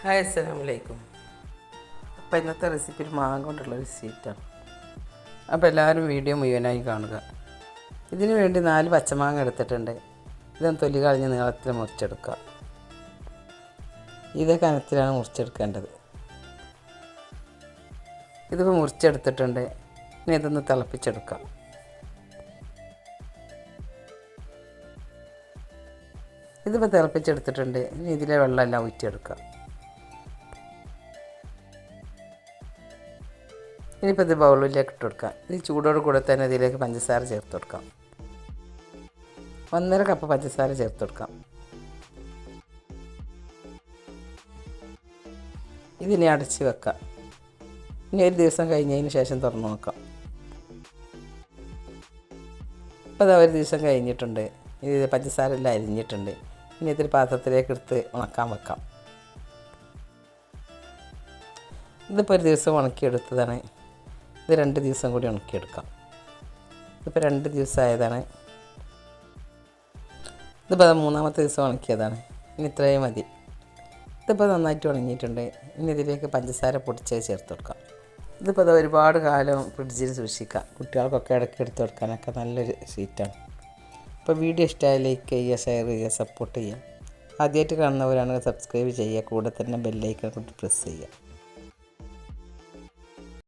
Hi അസ്സലാമു അലൈക്കും അപ്പോൾ ഇന്നത്തെ റെസിപ്പി മാങ്ങ കൊണ്ടുള്ള ഒരു സ്വീറ്റാണ്. അപ്പോൾ എല്ലാവരും വീഡിയോ മുഴുവനായി കാണുക. ഇതിനു വേണ്ടി നാല് പച്ചമാങ്ങ എടുത്തിട്ടുണ്ട്. ഇതൊന്ന് തൊലി കളഞ്ഞ് നീളത്തിൽ മുറിച്ചെടുക്കുക. ഇതേ കനത്തിലാണ് മുറിച്ചെടുക്കേണ്ടത്. ഇതിപ്പോൾ മുറിച്ചെടുത്തിട്ടുണ്ട്. ഇനി ഇതൊന്ന് തിളപ്പിച്ചെടുക്കാം. ഇതിപ്പോൾ തിളപ്പിച്ചെടുത്തിട്ടുണ്ട്. ഇനി ഇതിലെ വെള്ളമെല്ലാം ഊറ്റിയെടുക്കാം. ഇനിയിപ്പോൾ ഇത് ബൗളിലേക്ക് ഇട്ട് കൊടുക്കാം. ഇത് ചൂടോട് കൂടെ തന്നെ ഇതിലേക്ക് പഞ്ചസാര ചേർത്ത് കൊടുക്കാം. ഒന്നര കപ്പ് പഞ്ചസാര ചേർത്ത് കൊടുക്കാം. ഇതിനെ അടച്ച് വെക്കാം. ഇനി ഒരു ദിവസം കഴിഞ്ഞതിന് ശേഷം തുറന്ന് നോക്കാം. ഇപ്പോൾ അതാ ഒരു ദിവസം കഴിഞ്ഞിട്ടുണ്ട്. ഇത് പഞ്ചസാര എല്ലാം അരിഞ്ഞിട്ടുണ്ട്. ഇനി ഇതൊരു പാത്രത്തിലേക്ക് എടുത്ത് ഉണക്കാൻ വെക്കാം. ഇതിപ്പോൾ ഒരു ദിവസം ഉണക്കിയെടുത്തതാണ്. ഇത് രണ്ട് ദിവസം കൂടി ഉണക്കിയെടുക്കാം. ഇതിപ്പോൾ രണ്ട് ദിവസമായതാണ്. ഇതിപ്പോൾ മൂന്നാമത്തെ ദിവസം ഉണക്കിയതാണ്. ഇനി ഇത്രയും മതി. ഇതിപ്പോൾ നന്നായിട്ട് ഉണങ്ങിയിട്ടുണ്ട്. ഇനി ഇതിലേക്ക് പഞ്ചസാര പൊടിച്ച് ചേർത്ത് കൊടുക്കാം. ഇതിപ്പോൾ അത് ഒരുപാട് കാലം ഫ്രിഡ്ജിൽ സൂക്ഷിക്കാം. കുട്ടികൾക്കൊക്കെ ഇടയ്ക്ക് എടുത്ത് കൊടുക്കാനൊക്കെ നല്ലൊരു സ്വീറ്റാണ്. അപ്പോൾ വീഡിയോ ഇഷ്ടമായ ലൈക്ക് ചെയ്യുക ഷെയർ ചെയ്യുക സപ്പോർട്ട് ചെയ്യുക. ആദ്യമായിട്ട് കാണുന്നവരാണെങ്കിൽ സബ്സ്ക്രൈബ് ചെയ്യുക. കൂടെ തന്നെ ബെല്ലൈക്കൺ കൊണ്ട് പ്രസ് ചെയ്യുക.